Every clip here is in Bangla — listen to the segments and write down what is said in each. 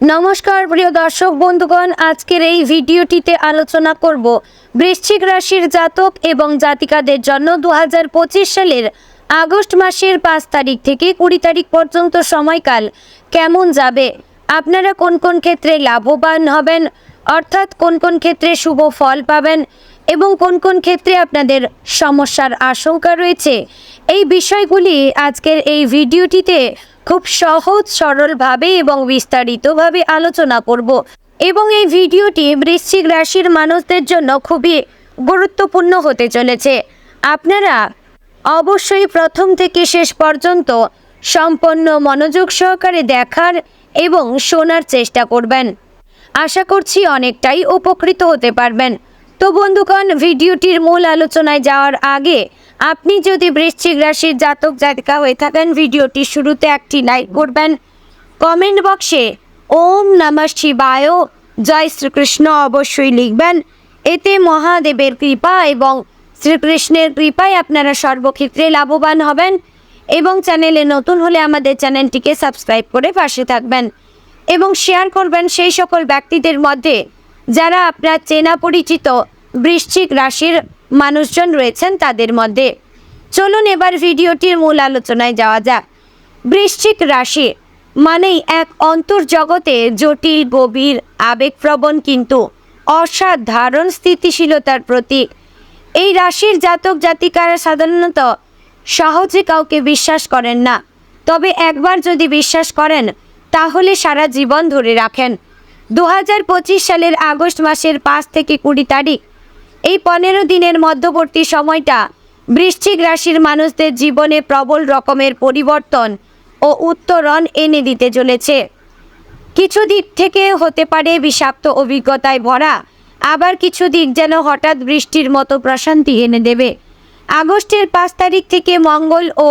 নমস্কার, প্রিয় দর্শক বন্ধুগণ, আজকের এই ভিডিওটিতে আলোচনা করব বৃশ্চিক রাশির জাতক এবং জাতিকাদের জন্য দু হাজার পঁচিশ সালের আগস্ট মাসের পাঁচ তারিখ থেকে কুড়ি তারিখ পর্যন্ত সময়কাল কেমন যাবে? আপনারা কোন কোন ক্ষেত্রে লাভবান হবেন? অর্থাৎ কোন কোন ক্ষেত্রে শুভ ফল পাবেন? এবং কোন কোন ক্ষেত্রে আপনাদের সমস্যার আশঙ্কা রয়েছে? এই বিষয়গুলি আজকের এই ভিডিওটিতে খুব সহজ, সরলভাবে এবং বিস্তারিতভাবে আলোচনা করব এবং এই ভিডিওটি বৃশ্চিক রাশির মানুষদের জন্য খুবই গুরুত্বপূর্ণ হতে চলেছে। আপনারা অবশ্যই প্রথম থেকে শেষ পর্যন্ত সম্পন্ন মনোযোগ সহকারে দেখার এবং শোনার চেষ্টা করবেন। আশা করছি অনেকটাই উপকৃত হতে পারবেন। তো বন্ধুগণ, ভিডিওটির মূল আলোচনায় যাওয়ার আগে আপনি যদি বৃশ্চিক রাশির জাতক জাতিকা হয়ে থাকেন, ভিডিওটি শুরুতে একটি লাইক করবেন। কমেন্ট বক্সে ওম নমঃ শিবায়, জয় শ্রীকৃষ্ণ অবশ্যই লিখবেন। এতে মহাদেবের কৃপা এবং শ্রীকৃষ্ণের কৃপায় আপনারা সর্বক্ষেত্রে লাভবান হবেন এবং চ্যানেলে নতুন হলে আমাদের চ্যানেলটিকে সাবস্ক্রাইব করে পাশে থাকবেন এবং শেয়ার করবেন সেই সকল ব্যক্তিদের মধ্যে যারা আপনার চেনা পরিচিত বৃশ্চিক রাশির মানুষজন রয়েছেন তাদের মধ্যে। চলুন এবার ভিডিওটির মূল আলোচনায় যাওয়া যাক। বৃশ্চিক রাশি মানেই এক অন্তর্জগতে জটিল, গভীর, আবেগপ্রবণ কিন্তু অসাধারণ স্থিতিশীলতার প্রতীক। এই রাশির জাতক জাতিকারা সাধারণত সহজে কাউকে বিশ্বাস করেন না। তবে একবার যদি বিশ্বাস করেন, তাহলে সারা জীবন ধরে রাখেন। দু হাজার পঁচিশ সালের আগস্ট মাসের পাঁচ থেকে কুড়ি তারিখ এই পনেরো দিনের মধ্যবর্তী সময়টা বৃশ্চিক রাশির মানুষদের জীবনে প্রবল রকমের পরিবর্তন ও উত্তরণ এনে দিতে চলেছে। কিছু দিক থেকে হতে পারে বিষাক্ত অভিজ্ঞতায় ভরা, আবার কিছু দিক যেন হঠাৎ বৃষ্টির মতো প্রশান্তি এনে দেবে। আগস্টের পাঁচ তারিখ থেকে মঙ্গল ও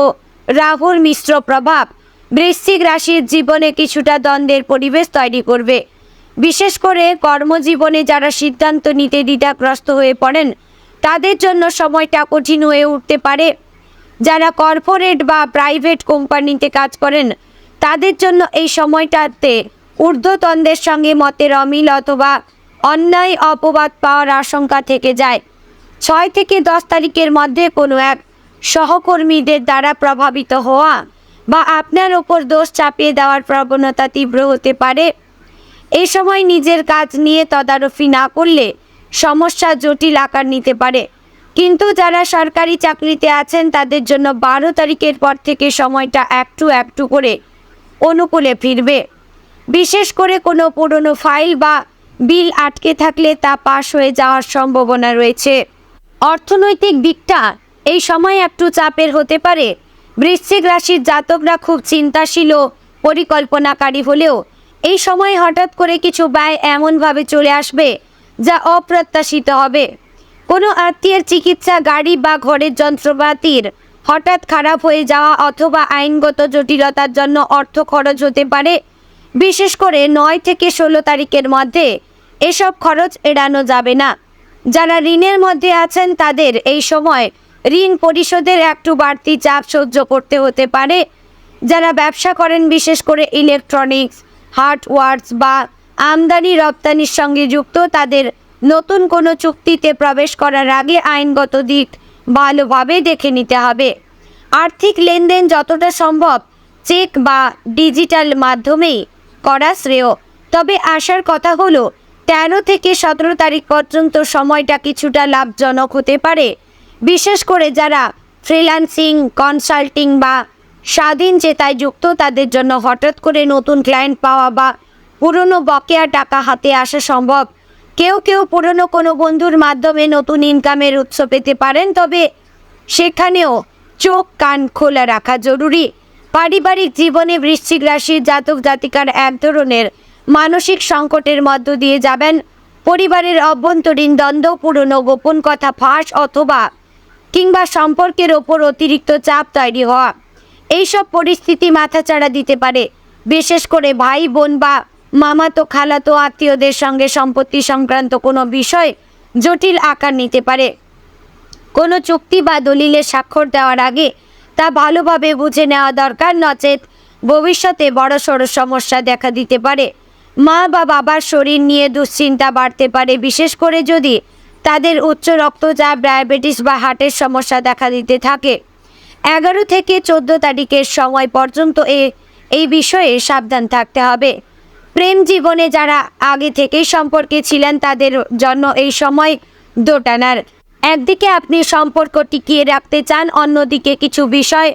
রাহুর মিশ্র প্রভাব বৃশ্চিক রাশির জীবনে কিছুটা দ্বন্দ্বের পরিবেশ তৈরি করবে। বিশেষ করে কর্মজীবনে যারা সিদ্ধান্ত নিতে দ্বিধাগ্রস্ত হয়ে পড়েন, তাদের জন্য সময়টা কঠিন হয়ে উঠতে পারে। যারা কর্পোরেট বা প্রাইভেট কোম্পানিতে কাজ করেন, তাদের জন্য এই সময়টাতে ঊর্ধ্বতনদের সঙ্গে মতের অমিল অথবা অন্যায় অপবাদ পাওয়ার আশঙ্কা থেকে যায়। ছয় থেকে দশ তারিখের মধ্যে কোনো এক সহকর্মীদের দ্বারা প্রভাবিত হওয়া বা আপনার ওপর দোষ চাপিয়ে দেওয়ার প্রবণতা তীব্র হতে পারে। এই সময় নিজের কাজ নিয়ে তদারকি না করলে সমস্যা জটিল আকার নিতে পারে। কিন্তু যারা সরকারি চাকরিতে আছেন, তাদের জন্য বারো তারিখের পর থেকে সময়টা একটু একটু করে অনুকূলে ফিরবে। বিশেষ করে কোনো পুরনো ফাইল বা বিল আটকে থাকলে তা পাশ হয়ে যাওয়ার সম্ভাবনা রয়েছে। অর্থনৈতিক দিকটা এই সময় একটু চাপের হতে পারে। বৃশ্চিক রাশির জাতকরা খুব চিন্তাশীল ও পরিকল্পনাকারী হলেও এই সময় হঠাৎ করে কিছু ব্যয় এমনভাবে চলে আসবে যা অপ্রত্যাশিত হবে। কোনো আত্মীয়ের চিকিৎসা, গাড়ি বা ঘরের যন্ত্রপাতির হঠাৎ খারাপ হয়ে যাওয়া অথবা আইনগত জটিলতার জন্য অর্থ খরচ হতে পারে। বিশেষ করে নয় থেকে ষোলো তারিখের মধ্যে এসব খরচ এড়ানো যাবে না। যারা ঋণের মধ্যে আছেন, তাদের এই সময় ঋণ পরিশোধের একটু বাড়তি চাপ সহ্য করতে হতে পারে। যারা ব্যবসা করেন, বিশেষ করে ইলেকট্রনিক্স হার্ডওয়ার্স বা আমদানি রপ্তানির সঙ্গে যুক্ত তাদের নতুন কোনো চুক্তিতে প্রবেশ করার আগে আইনগত দিক ভালোভাবে দেখে নিতে হবে। আর্থিক লেনদেন যতটা সম্ভব চেক বা ডিজিটাল মাধ্যমেই করা শ্রেয়। তবে আসার কথা হলো, তেরো থেকে সতেরো তারিখ পর্যন্ত সময়টা কিছুটা লাভজনক হতে পারে। বিশেষ করে যারা ফ্রিল্যান্সিং কনসাল্টিং বা স্বাধীন চেতায় যুক্ত তাদের জন্য হঠাৎ করে নতুন ক্লায়েন্ট পাওয়া বা পুরনো বকেয়া টাকা হাতে আসা সম্ভব। কেউ কেউ পুরনো কোনো বন্ধুর মাধ্যমে নতুন ইনকামের উৎস পেতে পারেন, তবে সেখানেও চোখ কান খোলা রাখা জরুরি। পারিবারিক জীবনে বৃশ্চিক রাশির জাতক, জাতিকার এক ধরনের মানসিক সংকটের মধ্য দিয়ে যাবেন। পরিবারের অভ্যন্তরীণ দ্বন্দ্ব, পুরনো গোপন কথা ফাঁস অথবা কিংবা সম্পর্কের ওপর অতিরিক্ত চাপ তৈরি হওয়া। এইসব পরিস্থিতি মাথাচাড়া দিতে পারে। বিশেষ করে ভাই, বোন বা মামাতো খালাতো আত্মীয়দের সঙ্গে সম্পত্তি সংক্রান্ত কোনো বিষয় জটিল আকার নিতে পারে। কোনো চুক্তি বা দলিলে স্বাক্ষর দেওয়ার আগে তা ভালোভাবে বুঝে নেওয়া দরকার, নচেত ভবিষ্যতে বড়সড় সমস্যা দেখা দিতে পারে। মা বা বাবার শরীর নিয়ে দুশ্চিন্তা বাড়তে পারে, বিশেষ করে যদি তাদের উচ্চ রক্তচাপ, ডায়াবেটিস বা হার্টের সমস্যা দেখা দিতে থাকে। এগারো থেকে চোদ্দ তারিখের সময় পর্যন্ত এ, এই বিষয়ে সাবধান থাকতে হবে। প্রেম জীবনে যারা আগে থেকেই সম্পর্কে ছিলেন, তাদের জন্য এই সময় দোটানার। একদিকে আপনি সম্পর্ক টিকিয়ে রাখতে চান, অন্যদিকে কিছু বিষয়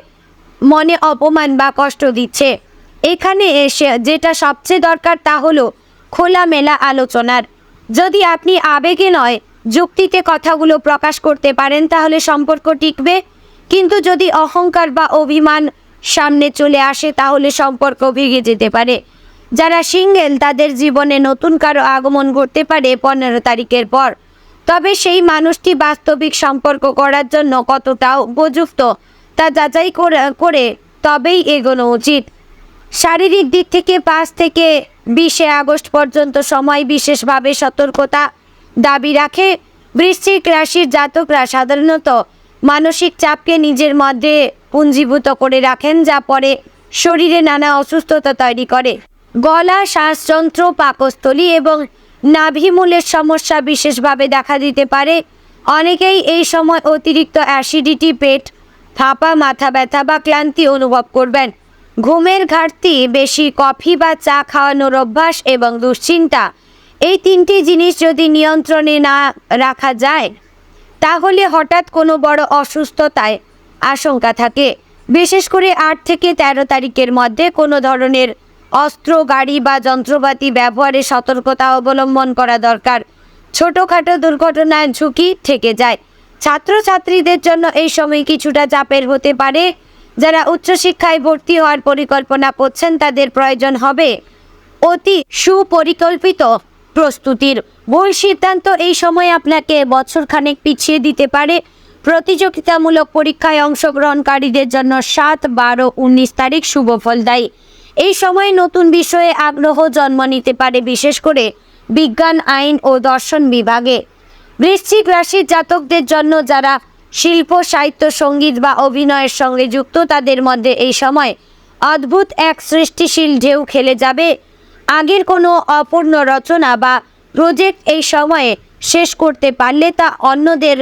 মনে অপমান বা কষ্ট দিচ্ছে। এখানে এসে যেটা সবচেয়ে দরকার তা হলো খোলামেলা আলোচনার। যদি আপনি আবেগে নয়, যুক্তিতে কথাগুলো প্রকাশ করতে পারেন, তাহলে সম্পর্ক টিকবে। কিন্তু যদি অহংকার বা অভিমান সামনে চলে আসে, তাহলে সম্পর্ক ভেঙে যেতে পারে। যারা সিঙ্গেল, তাদের জীবনে নতুন কারও আগমন ঘটতে পারে পনেরো তারিখের পর। তবে সেই মানুষটি বাস্তবিক সম্পর্ক করার জন্য কতটা উপযুক্ত, তা যাচাই করে- তবেই এগোনো উচিত। শারীরিক দিক থেকে পাঁচ থেকে বিশে আগস্ট পর্যন্ত সময় বিশেষভাবে সতর্কতা দাবি রাখে। বৃশ্চিক রাশির জাতকরা সাধারণত মানসিক চাপকে নিজের মধ্যে পুঞ্জীভূত করে রাখেন, যা পরে শরীরে নানা অসুস্থতা তৈরি করে। গলা, শ্বাসযন্ত্র, পাকস্থলী এবং নাভিমূলের সমস্যা বিশেষভাবে দেখা দিতে পারে। অনেকেই এই সময় অতিরিক্ত অ্যাসিডিটি, পেট ফাঁপা, মাথা ব্যথা বা ক্লান্তি অনুভব করবেন। ঘুমের ঘাটতি, বেশি কফি বা চা খাওয়ানোর অভ্যাস এবং দুশ্চিন্তা। এই তিনটি জিনিস যদি নিয়ন্ত্রণে না রাখা যায় তাহলে হঠাৎ কোনো বড় অসুস্থতায় আশঙ্কা থাকে। বিশেষ করে আট থেকে তেরো তারিখের মধ্যে কোনো ধরনের অস্ত্র, গাড়ি বা যন্ত্রপাতি ব্যবহারে সতর্কতা অবলম্বন করা দরকার। ছোটোখাটো দুর্ঘটনার ঝুঁকি থেকে যায়। ছাত্রছাত্রীদের জন্য এই সময় কিছুটা চাপের হতে পারে। যারা উচ্চশিক্ষায় ভর্তি হওয়ার পরিকল্পনা করছেন, তাদের প্রয়োজন হবে অতি সুপরিকল্পিত প্রস্তুতির ভুল সিদ্ধান্ত এই সময় আপনাকে বছরখানেক পিছিয়ে দিতে পারে। প্রতিযোগিতামূলক পরীক্ষায় অংশগ্রহণকারীদের জন্য সাত, বারো, উনিশ তারিখ শুভ ফলদায়ী এই সময় নতুন বিষয়ে আগ্রহ জন্ম নিতে পারে, বিশেষ করে বিজ্ঞান, আইন ও দর্শন বিভাগে। বৃশ্চিক রাশির জাতকদের জন্য যারা শিল্প, সাহিত্য, সংগীত বা অভিনয়ের সঙ্গে যুক্ত, তাদের মধ্যে এই সময় অদ্ভুত এক সৃষ্টিশীল ঢেউ খেলে যাবে। আগের কোনো অপূর্ণ রচনা বা প্রজেক্ট এই সময়ে শেষ করতে পারলে তা অন্যদের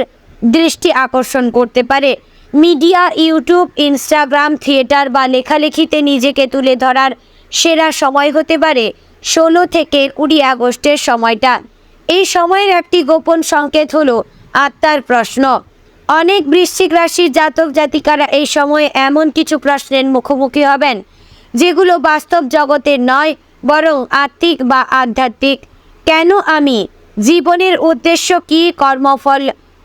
দৃষ্টি আকর্ষণ করতে পারে। মিডিয়া, ইউটিউব, ইনস্টাগ্রাম, থিয়েটার বা লেখালেখিতে নিজেকে তুলে ধরার সেরা সময় হতে পারে ষোলো থেকে কুড়ি আগস্টের সময়টা। এই সময়ের একটি গোপন সংকেত হলো আত্মার প্রশ্ন। অনেক বৃশ্চিক রাশির জাতক জাতিকারা এই সময়ে এমন কিছু প্রশ্নের মুখোমুখি হবেন, যেগুলো বাস্তব জগতের নয় বরং আত্মিক বা আধ্যাত্মিক। কেন আমি? জীবনের উদ্দেশ্য কি? কর্মফল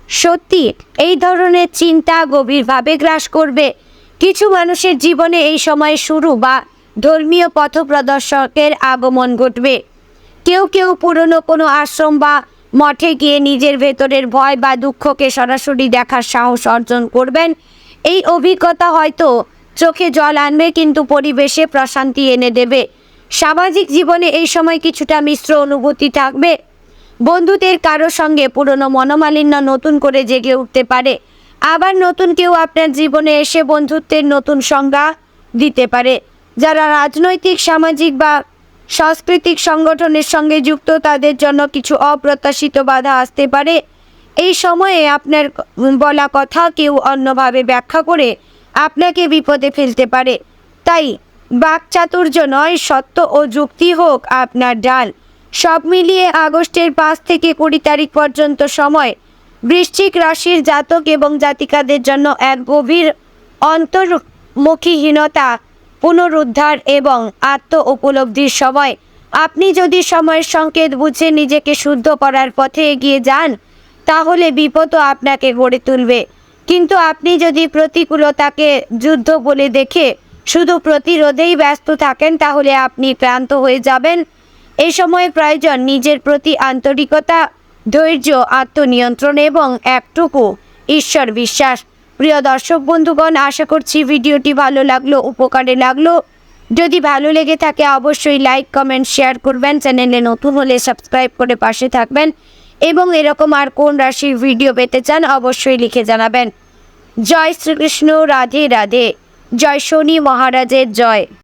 সত্যি এই ধরনের চিন্তা গভীরভাবে গ্রাস করবে? কিছু মানুষের জীবনে এই সময় শুরু বা ধর্মীয় পথপ্রদর্শকের আগমন ঘটবে। কেউ কেউ পুরনো কোনো আশ্রম বা মঠে গিয়ে নিজের ভেতরের ভয় বা দুঃখকে সরাসরি দেখার সাহস অর্জন করবেন। এই অভিজ্ঞতা হয়তো চোখে জল আনবে, কিন্তু পরিবেশে প্রশান্তি এনে দেবে। সামাজিক জীবনে এই সময় কিছুটা মিশ্র অনুভূতি থাকবে। বন্ধুদের কারও সঙ্গে পুরনো মনোমালিন্য নতুন করে জেগে উঠতে পারে। আবার নতুন কেউ আপনার জীবনে এসে বন্ধুত্বের নতুন সংজ্ঞা দিতে পারে। যারা রাজনৈতিক, সামাজিক বা সাংস্কৃতিক সংগঠনের সঙ্গে যুক্ত, তাদের জন্য কিছু অপ্রত্যাশিত বাধা আসতে পারে। এই সময়ে আপনার বলা কথা কেউ অন্যভাবে ব্যাখ্যা করে আপনাকে বিপদে ফেলতে পারে। তাই বাকচাতুর্য নয় সত্য ও যুক্তি হোক আপনার ডাল। সব মিলিয়ে আগস্টের পাঁচ থেকে কুড়ি তারিখ পর্যন্ত সময়। বৃশ্চিক রাশির জাতক এবং জাতিকাদের জন্য এক গভীর অন্তর্মুখীহীনতা, পুনরুদ্ধার এবং আত্ম উপলব্ধির সময়। আপনি যদি সময়ের সংকেত বুঝে নিজেকে শুদ্ধ করার পথে এগিয়ে যান, তাহলে বিপদও আপনাকে গড়ে তুলবে। কিন্তু আপনি যদি প্রতিকূলতাকে যুদ্ধ বলে দেখে শুধু প্রতিরোধেই ব্যস্ত থাকেন, তাহলে আপনি ক্লান্ত হয়ে যাবেন। এ সময় প্রয়োজন নিজের প্রতি আন্তরিকতা, ধৈর্য, আত্মনিয়ন্ত্রণ এবং একটুকু ঈশ্বর বিশ্বাস। প্রিয় দর্শক বন্ধুগণ, আশা করছি ভিডিওটি ভালো লাগল, উপকারে লাগল। যদি ভালো লেগে থাকে, অবশ্যই লাইক, কমেন্ট, শেয়ার করবেন। চ্যানেলে নতুন হলে সাবস্ক্রাইব করে পাশে থাকবেন। এবং এরকম আর কোন রাশির ভিডিও পেতে চান, অবশ্যই লিখে জানাবেন। জয় শ্রীকৃষ্ণ, রাধে রাধে। জয় শনি মহারাজের জয়।